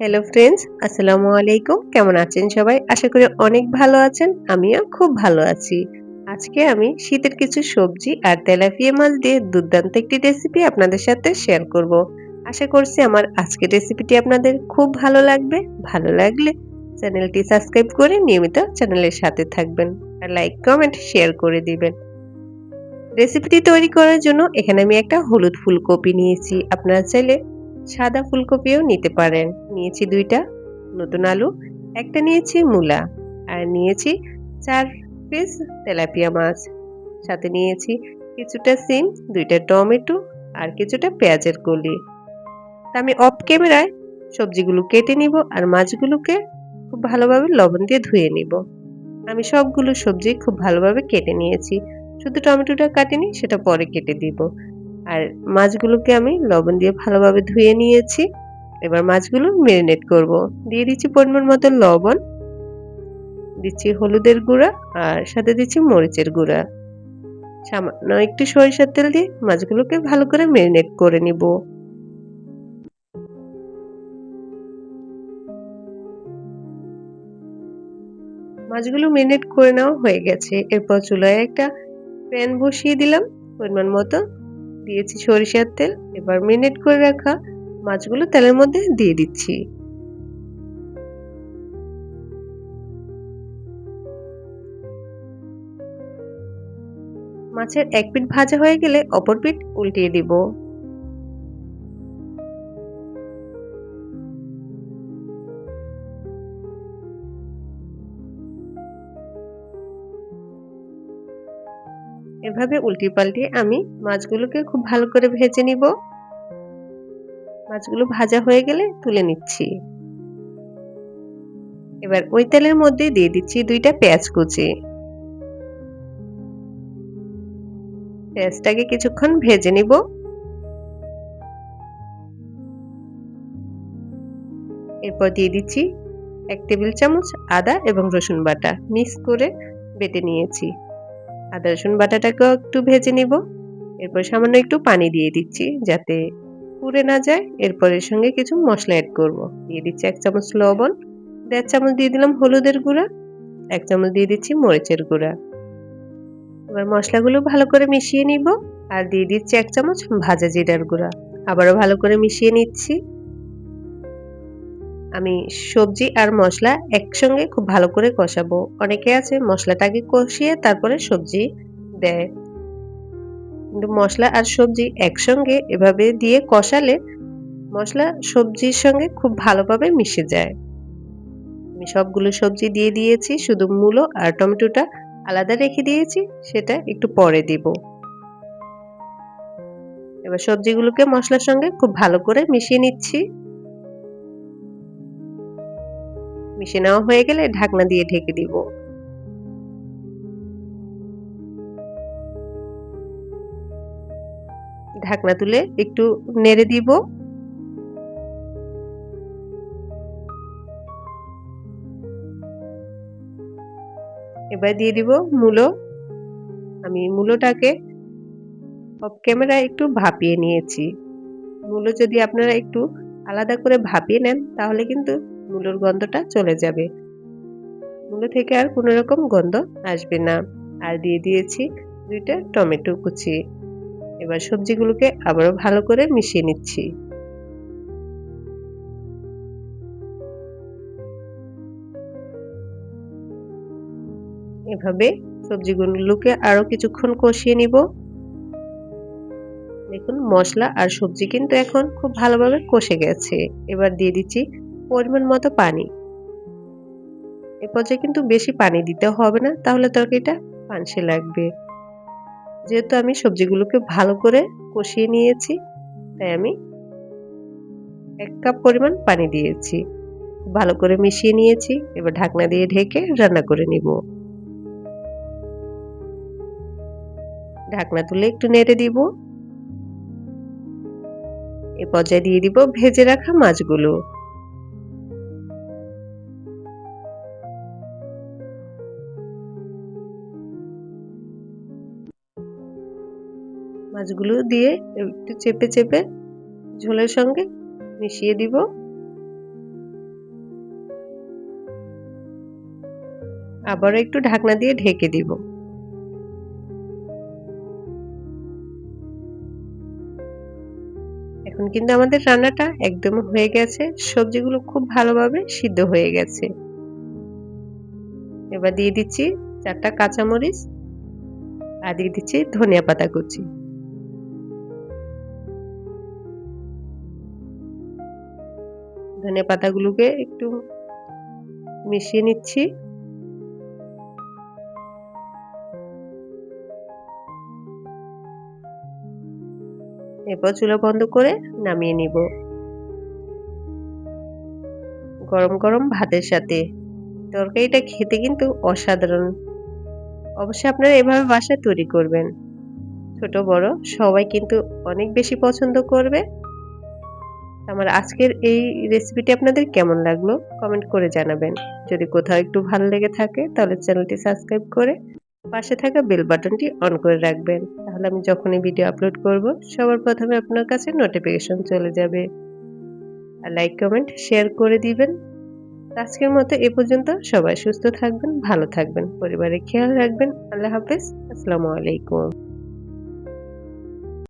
Hello friends আসসালামু আলাইকুম কেমন আছেন সবাই? আশা করি অনেক ভালো আছেন। আমিও খুব ভালো আছি। আজকে আমি শীতের কিছু সবজি আর তেলাপিয়া মাছ দিয়ে দুর্দান্ত একটি রেসিপি আপনাদের সাথে শেয়ার করব। আশা করছি আমার আজকের রেসিপিটি আপনাদের খুব ভালো লাগবে। ভালো লাগলে চ্যানেলটি সাবস্ক্রাইব করে নিয়মিত চ্যানেলের সাথে থাকবেন আর লাইক কমেন্ট শেয়ার করে দিবেন। রেসিপিটি তৈরি করার জন্য এখানে আমি একটা হলুদ ফুলকপি নিয়েছি। আপনারা চাইলে সাদা ফুলকপিও নিতে পারেন। নিয়েছি দুইটা, নতুন আলু, একটা নিয়েছি মূলা, আর নিয়েছি চার পিস তেলাপিয়া মাছ। সাথে নিয়েছি কিছুটা সিম, দুইটা টমেটো, আর কিছুটা পেঁয়াজের কলি। তা আমি অফ ক্যামেরায় সবজিগুলো কেটে নিব আর মাছগুলোকে খুব ভালোভাবে লবণ দিয়ে ধুয়ে নিব। আমি সবগুলো সবজি খুব ভালোভাবে কেটে নিয়েছি। শুধু টমেটোটা কাটিনি, সেটা পরে কেটে দিব। আর মাছগুলোকে আমি লবণ দিয়ে ভালোভাবে ধুয়ে নিয়েছি। এবার মাছগুলো ম্যারিনেট করব। দিয়ে দিচ্ছি পরিমাণ মতো লবণ, দিচ্ছি হলুদের গুঁড়া আর সাথে দিচ্ছি মরিচের গুঁড়া। সামান্য একটু সরিষার তেল দিয়ে মাছগুলোকে ভালো করে ম্যারিনেট করে নিব। মাছগুলো ম্যারিনেট করে নেওয়া হয়ে গেছে। এরপর চুলায় একটা প্যান বসিয়ে দিলাম। পরিমাণ মতো দিয়েছি সরিষার তেল। এবার মিনিট করে রাখা মাছগুলো তেলের মধ্যে দিয়ে দিচ্ছি। মাছের এক পিঠ ভাজা হয়ে গেলে অপর পিঠ উল্টিয়ে দিব। এভাবে উল্টি পাল্টে আমি মাছগুলোকে খুব ভালো করে ভেজে নিব। মাছগুলো ভাজা হয়ে গেলে তুলে নিচ্ছি। এবার ওই তেলের মধ্যে দিয়ে দিচ্ছি দুইটা পেঁয়াজ কুচি। পেঁয়াজটাকে কিছুক্ষণ ভেজে নিব। এরপর দিয়ে দিচ্ছি এক টেবিল চামচ আদা এবং রসুন বাটা মিক্স করে বেটে নিয়েছি। আদা, রসুন বাটাটাকেও একটু ভেজে নিব। এরপর সামান্য একটু পানি দিয়ে দিচ্ছি যাতে পুড়ে না যায়। এরপর এর সঙ্গে কিছু মশলা অ্যাড করব। দিয়ে দিচ্ছি এক চামচ লবণ, দেড় চামচ দিয়ে দিলাম হলুদের গুঁড়া, এক চামচ দিয়ে দিচ্ছি মরিচের গুঁড়া। এবার মশলাগুলো ভালো করে মিশিয়ে নিব। আর দিয়ে দিচ্ছি এক চামচ ভাজা জিরার গুঁড়া। আবারও ভালো করে মিশিয়ে নিচ্ছি। আমি সবজি আর মশলা একসঙ্গে খুব ভালো করে কষাবো। অনেকে আছে মশলাটাকে কষিয়ে তারপরে সবজি দেয়। কিন্তু মশলা আর সবজি একসঙ্গে এভাবে দিয়ে কষালে মশলা সবজির সঙ্গে খুব ভালোভাবে মিশে যায়। আমি সবগুলো সবজি দিয়ে দিয়েছি, শুধু মূলো আর টমেটোটা আলাদা রেখে দিয়েছি, সেটা একটু পরে দিব। এবার সবজিগুলোকে মশলার সঙ্গে খুব ভালো করে মিশিয়ে নিচ্ছি। মিশে নেওয়া হয়ে গেলে ঢাকনা দিয়ে ঢেকে দিব। ঢাকনা তুলে একটু নেড়ে দিব। এবার দিয়ে দিব মূলো। আমি মূলোটাকে অফ ক্যামেরা একটু ভাপিয়ে নিয়েছি। মূলো যদি আপনারা একটু আলাদা করে ভাপিয়ে নেন, তাহলে কিন্তু মূলোর গন্ধটা চলে যাবে। মূলো থেকে আর কোনো রকম গন্ধ আসবে না। আর দিয়ে দিয়েছি দুইটা টমেটো কুচি। এবার সবজিগুলোকে আবারও ভালো করে মিশিয়ে নিচ্ছি। এভাবে সবজিগুলোকে আরও কিছুক্ষণ কষিয়ে নিব। দেখুন মশলা আর সবজি কিন্তু এখন খুব ভালোভাবে কষে গেছে। এবার দিয়ে দিচ্ছি পরিমাণ মতো পানি। এ পর্যায়ে কিন্তু বেশি পানি দিতে হবে না, তাহলে তরকারিটা পানসে লাগবে। যেহেতু আমি সবজিগুলোকে ভালো করে কষিয়ে নিয়েছি, তাই আমি এক কাপ পরিমাণ পানি দিয়েছি। ভালো করে মিশিয়ে নিয়েছি, এবার ঢাকনা দিয়ে ঢেকে রান্না করে নিব। ঢাকনা তুলে একটু নেড়ে দিব। এ পর্যায়ে দিয়ে দিব ভেজে রাখা মাছগুলো। মাছগুলো দিয়ে একটু চেপে চেপে ঝোলের সঙ্গে মিশিয়ে দিব। আবারও একটু ঢাকনা দিয়ে ঢেকে দিব। এখন কিন্তু আমাদের রান্নাটা একদম হয়ে গেছে। সবজিগুলো খুব ভালোভাবে সিদ্ধ হয়ে গেছে। এবার দিয়ে দিচ্ছি চারটা কাঁচামরিচ আর দিয়ে দিচ্ছি ধনিয়া পাতা কুচি। ধনিয়া পাতাগুলোকে একটু মিশিয়ে নিচ্ছি। এরপর চুলা বন্ধ করে নামিয়ে নিব। গরম গরম ভাতের সাথে। তরকারিটা খেতে কিন্তু অসাধারণ। অবশ্যই আপনারা এভাবে বাসায় তৈরি করবেন। ছোট বড় সবাই কিন্তু অনেক বেশি পছন্দ করবে। আমার আজকের এই রেসিপিটি আপনাদের কেমন লাগল? কমেন্ট করে জানাবেন। যদি কোথাও একটু ভালো লেগে থাকে, তাহলে চ্যানেলটি সাবস্ক্রাইব করে পাশে থাকা বেল বাটনটি অন করে রাখবেন। তাহলে আমি যখনই ভিডিও আপলোড করব, সবার প্রথমে আপনার কাছে নোটিফিকেশন চলে যাবে। আর লাইক কমেন্ট শেয়ার করে দিবেন। আজকের মতো এ পর্যন্ত। সবাই সুস্থ থাকবেন, ভালো থাকবেন, পরিবারের খেয়াল রাখবেন। আল্লাহ হাফেজ। আসসালামু আলাইকুম।